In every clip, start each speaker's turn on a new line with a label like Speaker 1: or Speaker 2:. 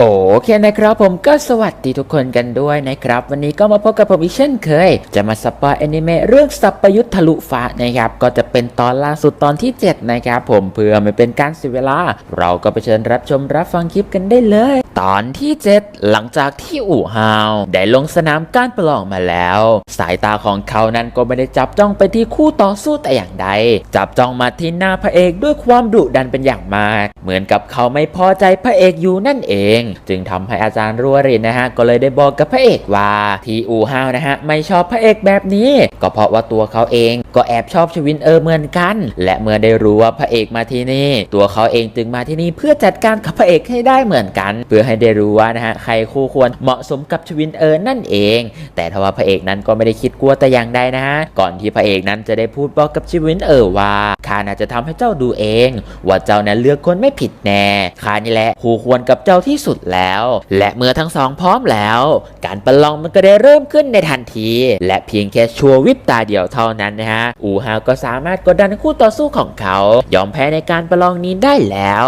Speaker 1: โอเคนะครับผมก็สวัสดีทุกคนกันด้วยนะครับ วันนี้ก็มาพบกับผมอีกเช่นเคย จะมาสปอยแอนิเมะเรื่องสัพยุทธทะลุฟ้านะครับ ก็จะเป็นตอนล่าสุดตอนที่ 7 นะครับผมเพื่อไม่เป็นการเสียเวลา เราก็ไปเชิญรับชมรับฟังคลิปกันได้เลยตอนที่ 7 หลังจากที่อู่ฮาวได้ลงสนามการประลองมาแล้ว สายตาของเขานั้นก็ไม่ได้จับจ้องไปที่คู่ต่อสู้แต่อย่างใด จับจ้องมาที่หน้าพระเอกด้วยความดุดันเป็นอย่างมาก เหมือนกับเขาไม่พอใจพระเอกอยู่นั่นเอง จึงทำให้อาจารย์รัวรินนะฮะก็เลยได้บอกกับพระเอกว่าที่อู่ฮาวนะฮะไม่ชอบพระเอกแบบนี้ ก็เพราะว่าตัวเขาเองก็แอบชอบชวินเออเหมือนกัน และเมื่อได้รู้ว่าพระเอกมาที่นี่ ตัวเขาเองจึงมาที่นี่เพื่อจัดการกับพระเอกให้ได้เหมือนกันเพื่อื่อให้ได้รู้ว่านะฮะใครคู่ควรเหมาะสมกับชวินเออนั่นเอง แต่ทว่าพระเอกนั้นก็ไม่ได้คิดกลัวแต่อย่างใดนะฮะก่อนที่พระเอกนั้นจะได้พูดบอกกับชวินเออว่าข้าน่าจะทำให้เจ้าดูเอง ว่าเจ้านั้นเลือกคนไม่ผิดแน่ข้านี่แหละคู่ควรกับเจ้าที่สุดแล้ว และเมื่อทั้งสองพร้อมแล้ว การประลองมันก็ได้เริ่มขึ้นในทันที และเพียงแค่ชัววิบตาเดียวเท่านั้นนะฮะอูฮาวก็สามารถกดดันคู่ต่อสู้ของเขา ยอมแพ้ในการประลองนี้ได้แล้ว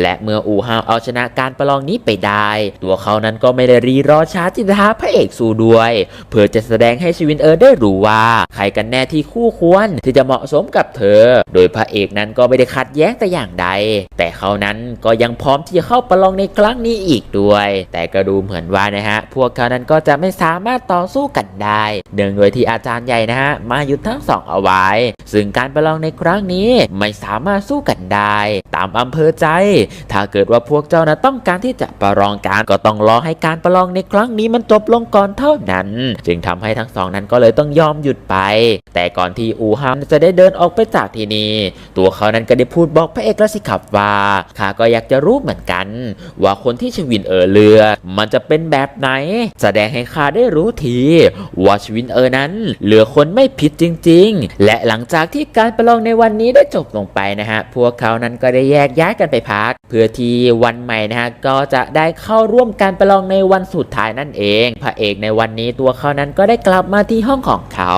Speaker 1: และเมื่ออูฮาวเอาชนะการประลองนี้ไปได้ ตัวเขานั้นก็ไม่ได้รีรอช้าที่จะท้าพระเอกสู้ด้วย เพื่อจะแสดงให้ชีวินเออได้รู้ว่า ใครกันแน่ที่คู่ควรที่จะเหมาะสมกับเธอ โดยพระเอกนั้นก็ไม่ได้ขัดแย้งแต่อย่างใด แต่เขานั้นก็ยังพร้อมที่จะเข้าประลองในครั้งนี้อีกด้วย แต่ก็ดูเหมือนว่านะฮะ พวกเขานั้นก็จะไม่สามารถต่อสู้กันได้เนื่องโดยที่อาจารย์ใหญ่นะฮะมาหยุดทั้งสองเอาไว้ ซึ่งการประลองในครั้งนี้ไม่สามารถสู้กันได้ ตามอำเภอใจ ถ้าเกิดว่าพวกเจ้านะต้องการที่จะประลองการก็ต้องรอให้การประลองในครั้งนี้มันจบลงก่อนเท่านั้น จึงทำให้ทั้งสองนั้นก็เลยต้องยอมหยุดไป แต่ก่อนที่อูฮามจะได้เดินออกไปจากที่นี่ตัวเขานั้นก็ได้พูดบอกพระเอกแล้วสิครับว่าข้าก็อยากจะรู้เหมือนกัน ว่าคนที่ชวินเออเรือ มันจะเป็นแบบไหน แสดงให้ข้าได้รู้ทีว่าชวินเออนั้น เหลือคนไม่ผิดจริง ๆ และหลังจากที่การประลองในวันนี้ได้จบลงไปนะฮะพวกเขานั้นก็ได้แยกย้ายกันไปพัก เพื่อที่วันใหม่นะฮะก็จะได้เข้าร่วมการประลองในวันสุดท้ายนั่นเอง พระเอกในวันนี้ตัวเขานั้นก็ได้กลับมาที่ห้องของเขา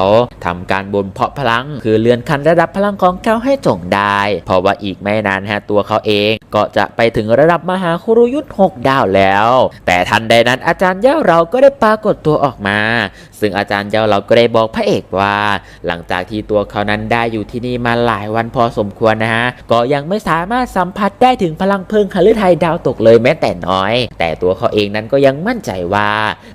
Speaker 1: ทำการบนเพาะพลัง คือเลื่อนขั้นระดับพลังของเขาให้จงได้ เพราะว่าอีกไม่นานฮะตัวเขาเองก็จะไปถึงระดับมหาคุรุยุทธ์ 6 ดาวแล้ว แต่ทันใดนั้นอาจารย์เย่าเราก็ได้ปรากฏตัวออกมา ซึ่งอาจารย์เย่าเราก็ได้บอกพระเอกว่า หลังจากที่ตัวเขานั้นได้อยู่ที่นี่มาหลายวันพอสมควรนะฮะก็ยังไม่สามารถสัมผัสได้ถึงพลังเพลิงหฤทัยดาวตกเลยแม้แต่น้อยแต่ตัวเขาเองนั้นก็ยังมั่นใจว่า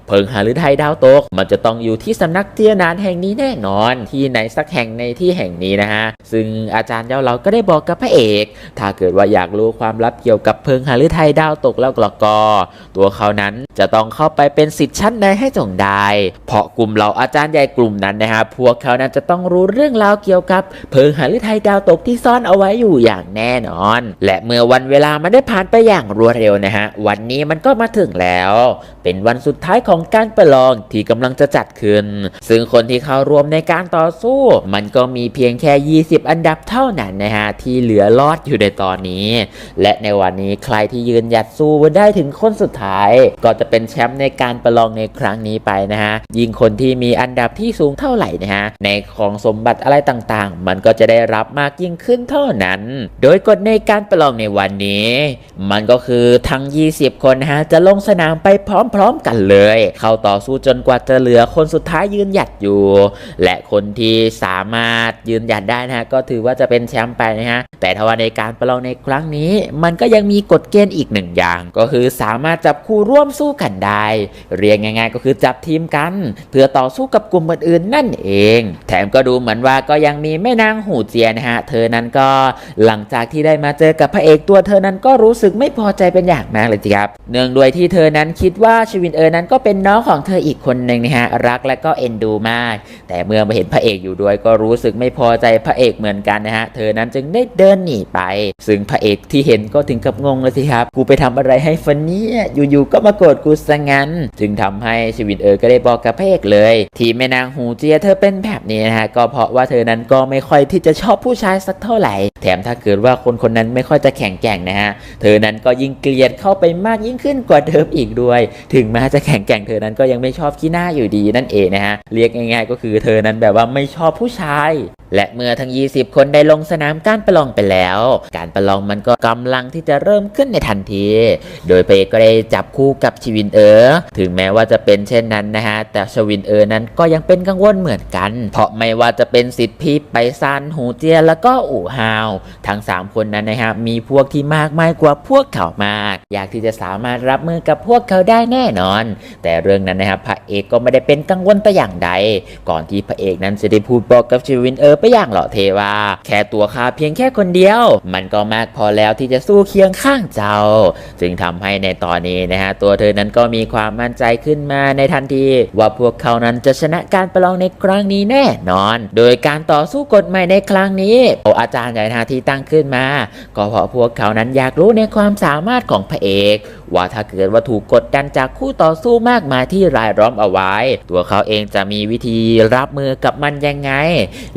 Speaker 1: เพิงหาฤทัยดาวตก มันจะต้องอยู่ที่สำนักเจียนานแห่งนี้แน่นอน ที่ไหนสักแห่งในที่แห่งนี้นะฮะ ซึ่งอาจารย์เย่าเราก็ได้บอกกับพระเอก ถ้าเกิดว่าอยากรู้ความลับเกี่ยวกับเพิงหาฤทัยดาวตกแล้วกลก็ตัวเขานั้นจะต้องเข้าไปเป็นสิทธิ์ชั้นในให้จงได้ เพราะกลุ่มเราอาจารย์ใหญ่กลุ่มนั้นนะฮะ พวกเขานั้นจะต้องรู้เรื่องราวเกี่ยวกับเพิงหาฤทัยดาวตกที่ซ่อนเอาไว้อยู่อย่างแน่นอน และเมื่อวันเวลามันได้ผ่านไปอย่างรวดเร็วนะฮะวันนี้มันก็มาถึงแล้ว เป็นวันสุดท้ายของการประลองที่กำลังจะจัดขึ้น ซึ่งคนที่เข้าร่วมในการต่อสู้ มันก็มีเพียงแค่ 20 อันดับเท่านั้นนะฮะที่เหลือรอดอยู่ในตอนนี้ และในวันนี้ใครที่ยืนหยัดสู้ได้ถึงคนสุดท้าย ก็จะเป็นแชมป์ในการประลองในครั้งนี้ไปนะฮะยิ่งคนที่มีอันดับที่สูงเท่าไหร่นะฮะในของสมบัติอะไรต่างๆ มันก็จะได้รับมากยิ่งขึ้นเท่านั้น โดยกฎในการประลองในวันนี้ มันก็คือทั้ง 20คนนะฮะจะลงสนามไปพร้อมๆกันเลย เข้าต่อสู้จนกว่าจะเหลือคนสุดท้ายยืนหยัดอยู่ และคนที่สามารถยืนหยัดได้นะฮะก็ถือว่าจะเป็นแชมป์ไปนะฮะแต่ทว่าในการประลองในครั้งนี้ มันก็ยังมีกฎเกณฑ์อีกหนึ่งอย่าง ก็คือสามารถจับคู่ร่วมสู้กันได้ เรียกง่ายๆก็คือจับทีมกัน เพื่อต่อสู้กับกลุ่มอื่นๆนั่นเอง แถมก็ดูเหมือนว่าก็ยังมีแม่นางหูเจียนะฮะเธอนั้นก็หลังจากที่ได้มาเจอกับพระเอกตัวเธอนั้นก็รู้สึกไม่พอใจเป็นอย่างมากเลยทีครับ เนื่องด้วยที่เธอนั้นคิดว่าชวินเออนั้นก็เป็นน้องของเธออีกคนหนึ่งนะฮะรักและก็เอ็นดูมาก แต่เมื่อมาเห็นพระเอกอยู่ด้วยก็รู้สึกไม่พอใจพระเอกเหมือนกันนะฮะเธอนั้นจึงได้เดินหนีไป ซึ่งพระเอกที่เห็นก็ถึงกับงงเลยสิครับ กูไปทำอะไรให้ฟันนี่ยอยู่ๆก็มาโกรธกูซะงั้น จึงทำให้ชวินเออก็ได้บอกกับพระเอกเลย ที่แม่นางหูเจียเธอเป็นแบบนี้นะฮะก็เพราะว่าเธอนั้นก็ไม่ค่อยที่จะชอบผู้ชายสักเท่าไหร่ แถมถ้าเกิดว่าคนคนนั้นไม่ค่อยจะแข็งแกร่งนะฮะเธอนั้นก็ยิ่งเกลียดเข้าไปมากยิ่งขึ้นกว่าเดิมอีกด้วย ถึงแม้จะแข่งแก่งเธอนั้นก็ยังไม่ชอบขี้หน้าอยู่ดีนั่นเองนะฮะเรียกง่ายๆก็คือเธอนั้นแบบว่าไม่ชอบผู้ชายและเมื่อทั้ง 20 คนได้ลงสนามการประลองไปแล้ว การประลองมันก็กำลังที่จะเริ่มขึ้นในทันที โดยพระเอกก็ได้จับคู่กับชวินเอ๋อถึงแม้ว่าจะเป็นเช่นนั้นนะฮะ แต่ชวินเอ๋อนั้นก็ยังเป็นกังวลเหมือนกัน เพราะไม่ว่าจะเป็นสิทธิพิไปซานหูเจียแล้วก็อู่ฮาว ทั้ง 3 คนนั้นนะฮะ มีพวกที่มากมายกว่าพวกเขามาก อยากที่จะสามารถรับมือกับพวกเขาได้แน่นอน แต่เรื่องนั้นนะครับพระเอกก็ไม่ได้เป็นกังวลแต่อย่างใด ก่อนที่พระเอกนั้นจะได้พูดบอกกับชวินเออไปอย่างเหล่อเทว่าแค่ตัวข้าเพียงแค่คนเดียว มันก็มากพอแล้วที่จะสู้เคียงข้างเจ้า จึงทำให้ในตอนนี้นะฮะตัวเธอนั้นก็มีความมั่นใจขึ้นมาในทันที ว่าพวกเขานั้นจะชนะการประลองในครั้งนี้แน่นอน โดยการต่อสู้กฎใหม่ในครั้งนี้อาจารย์ใหญ่นาที่ตั้งขึ้นมา ก็เพราะพวกเขานั้นอยากรู้ในความสามารถของพระเอกว่าถ้าเกิดว่าถูกกดดันจากคู่ต่อสู้มากมายที่รายล้อมเอาไว้ ตัวเขาเองจะมีวิธีรับมือกับมันยังไง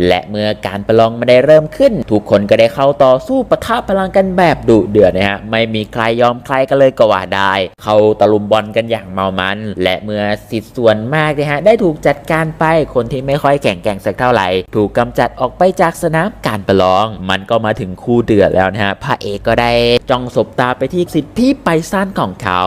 Speaker 1: และเมื่อการประลองมาได้เริ่มขึ้น ทุกคนก็ได้เข้าต่อสู้ปะทะพลังกันแบบดุเดือดนะฮะไม่มีใครยอมใครกันเลยก็ว่าได้ เข้าตะลุมบอลกันอย่างเมามัน และเมื่อสิทธิ์ส่วนมากนะฮะได้ถูกจัดการไปคนที่ไม่ค่อยแข่งแกร่งสักเท่าไหร่ ถูกกำจัดออกไปจากสนามการประลอง มันก็มาถึงคู่เดือดแล้วนะฮะพระเอกก็ได้จ้องสบตาไปที่สิทธิ์พี่ไปซ่านของเขา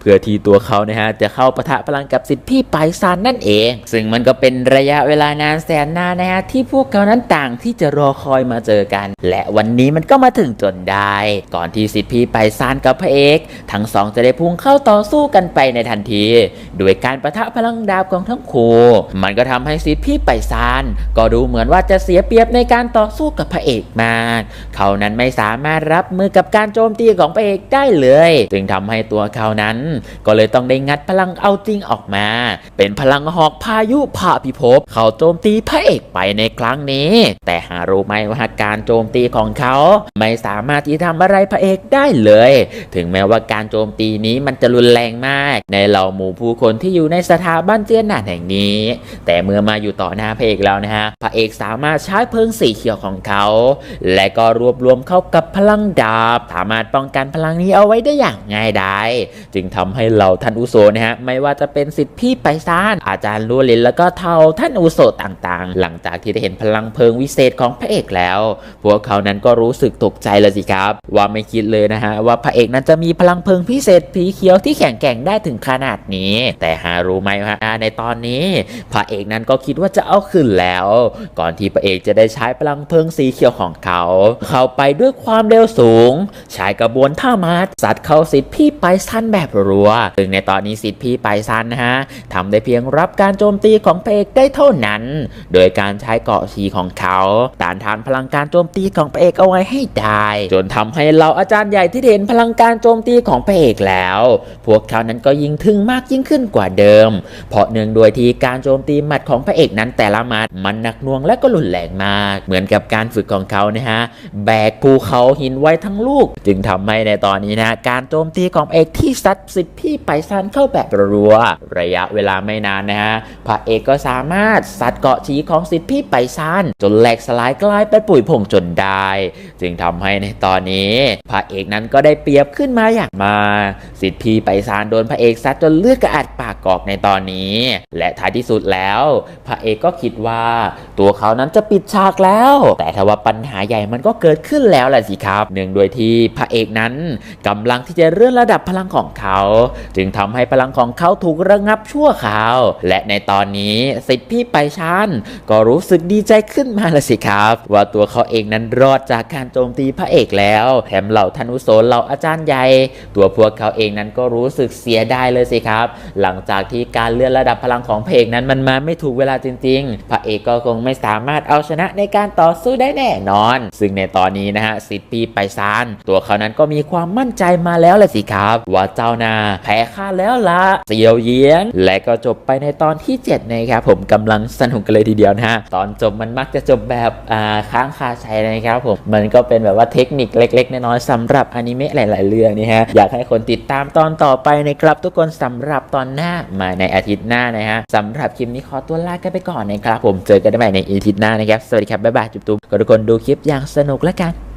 Speaker 1: เพื่อที่ตัวเขานะฮะจะเข้าปะทะพลังกับสิทธิ์พี่ไปซานนั่นเอง ซึ่งมันก็เป็นระยะเวลานานแสนนานนะฮะที่พวกเขานั้นต่างที่จะรอคอยมาเจอกัน และวันนี้มันก็มาถึงจนได้ ก่อนที่สิทธิ์พี่ไปซานกับพระเอก ทั้งสองจะได้พุ่งเข้าต่อสู้กันไปในทันทีด้วยการประทะพลังดาบของทั้งคู่ มันก็ทำให้สิทธิ์พี่ไปซาน ก็ดูเหมือนว่าจะเสียเปรียบในการต่อสู้กับพระเอกมาก เขานั้นไม่สามารถรับมือกับการโจมตีของพระเอกได้เลย จึงทำให้ตัวเขานั้น ก็เลยต้องได้งัดพลังเอาจริงออกมา เป็นพลังหอกพายุผ่าพิภพเขาโจมตีพระเอกไปในครั้งนี้แต่หารู้ไหมว่าการโจมตีของเขา ไม่สามารถที่ทำอะไรพระเอกได้เลย ถึงแม้ว่าการโจมตีนี้มันจะรุนแรงมาก ในเหล่าหมู่ผู้คนที่อยู่ในสถาบันเจียนหนานแห่งนี้ แต่เมื่อมาอยู่ต่อหน้าพระเอกแล้วนะฮะพระเอกสามารถใช้เพลิงสีเขียวของเขา และก็รวบรวมเข้ากับพลังดาบ สามารถป้องกันพลังนี้เอาไว้ได้อย่างง่ายดายจึงทำให้เหล่าท่านอุโสนะฮะไม่ว่าจะเป็นสิทธิพี่ไปซาน อาจารย์ลัวลินแล้วก็เทาท่านอุโสต่างๆ หลังจากที่ได้เห็นพลังเพลิงวิเศษของพระเอกแล้ว พวกเขานั้นก็รู้สึกตกใจเลยสิครับ ว่าไม่คิดเลยนะฮะว่าพระเอกนั้นจะมีพลังเพลิงพิเศษสีเขียวที่แข็งแกร่งได้ถึงขนาดนี้ แต่หารู้ไหมว่าในตอนนี้ พระเอกนั้นก็คิดว่าจะเอาคืนแล้ว ก่อนที่พระเอกจะได้ใช้พลังเพลิงสีเขียวของเขา เข้าไปด้วยความเร็วสูงใช้กระบวนท่ามาสัตว์เข้าสิทธิ์พี่ไปซันแบบรัวซึ่งในตอนนี้สิทธิ์พี่ไปซันนะฮะทำได้เพียงรรับการโจมตีของพระเอกได้เท่านั้น โดยการใช้เกาะชีของเขาต้านทานพลังการโจมตีของพระเอกเอาไว้ให้ได้ จนทำให้เราอาจารย์ใหญ่ที่เห็นพลังการโจมตีของพระเอกแล้ว พวกเขานั้นก็ยิ่งทึ่งมากยิ่งขึ้นกว่าเดิม เพราะเนื่องด้วยที่การโจมตีหมัดของพระเอกนั้นแต่ละหมัดมันหนักน่วงและก็รุนแรงมาก เหมือนกับการฝึกของเขานะฮะแบกภูเขาหินไว้ทั้งลูก จึงทำให้ในตอนนี้นะการโจมตีของเอกที่ซัดสิทธิ์พี่ไปซันเข้าแบบรัวระยะเวลาไม่นานนะฮะพระเอกก็สามารถซัดเกาะชีของสิทธิ์พี่ไปซันจนแหลกสลายกลายเป็นปุ๋ยผงจนได้ จึงทำให้ในตอนนี้พระเอกนั้นก็ได้เปรียบขึ้นมาอย่างมา สิทธิ์พี่ไปซานโดนพระเอกซัดจนเลือดกระอัดปากกอกในตอนนี้ และท้ายที่สุดแล้ว พระเอกก็คิดว่า ตัวเขานั้นจะปิดฉากแล้ว แต่ถ้าว่าปัญหาใหญ่มันก็เกิดขึ้นแล้วแหละสิครับเนื่องโดยที่พระเอกนั้นกำลังที่จะเลื่อนระดับพลังของเขา จึงทำให้พลังของเขาถูกระงับชั่วคราวและในตอนนี้สิทธิ์พี่ไปชันก็รู้สึกดีใจขึ้นมาละสิครับ ว่าตัวเขาเองนั้นรอดจากการโจมตีพระเอกแล้วแถมเหล่าธนุโสนเหล่าอาจารย์ใหญ่ ตัวพวกเขาเองนั้นก็รู้สึกเสียดายเลยสิครับ หลังจากที่การเลื่อนระดับพลังของพระเอกนั้นมันมาไม่ถูกเวลาจริง ๆ พระเอกก็คงไม่สามารถเอาชนะในการต่อสู้ได้แน่นอน ซึ่งในตอนนี้นะฮะสิทธิ์ปีไปซานตัวเขานั้นก็มีความมั่นใจมาแล้วเลยสิครับ ว่าเจ้านาแพ้ข้าแล้วละเสียวเยียนและก็จบไปในในตอนที่7นะครับผมกำลังสนุกกันเลยทีเดียวนะฮะตอนจบมันมักจะจบแบบอ่าค้างคาใจนะครับผมมันก็เป็นแบบว่าเทคนิคเล็กๆน้อยๆสำหรับอนิเมะหลาย ๆ เรื่องนี่ฮะอยากให้คนติดตามตอนต่อไปนะครับ ทุกคนสำหรับตอนหน้ามาในอาทิตย์หน้านะฮะสำหรับคลิปนี้ขอตัวลากันไปก่อนนะครับผมเจอกันได้ใหม่ในอาทิตย์หน้านะครับสวัสดีครับบ๊ายบายจุ๊บๆก็ทุกคนดูคลิปอย่างสนุกแล้วกัน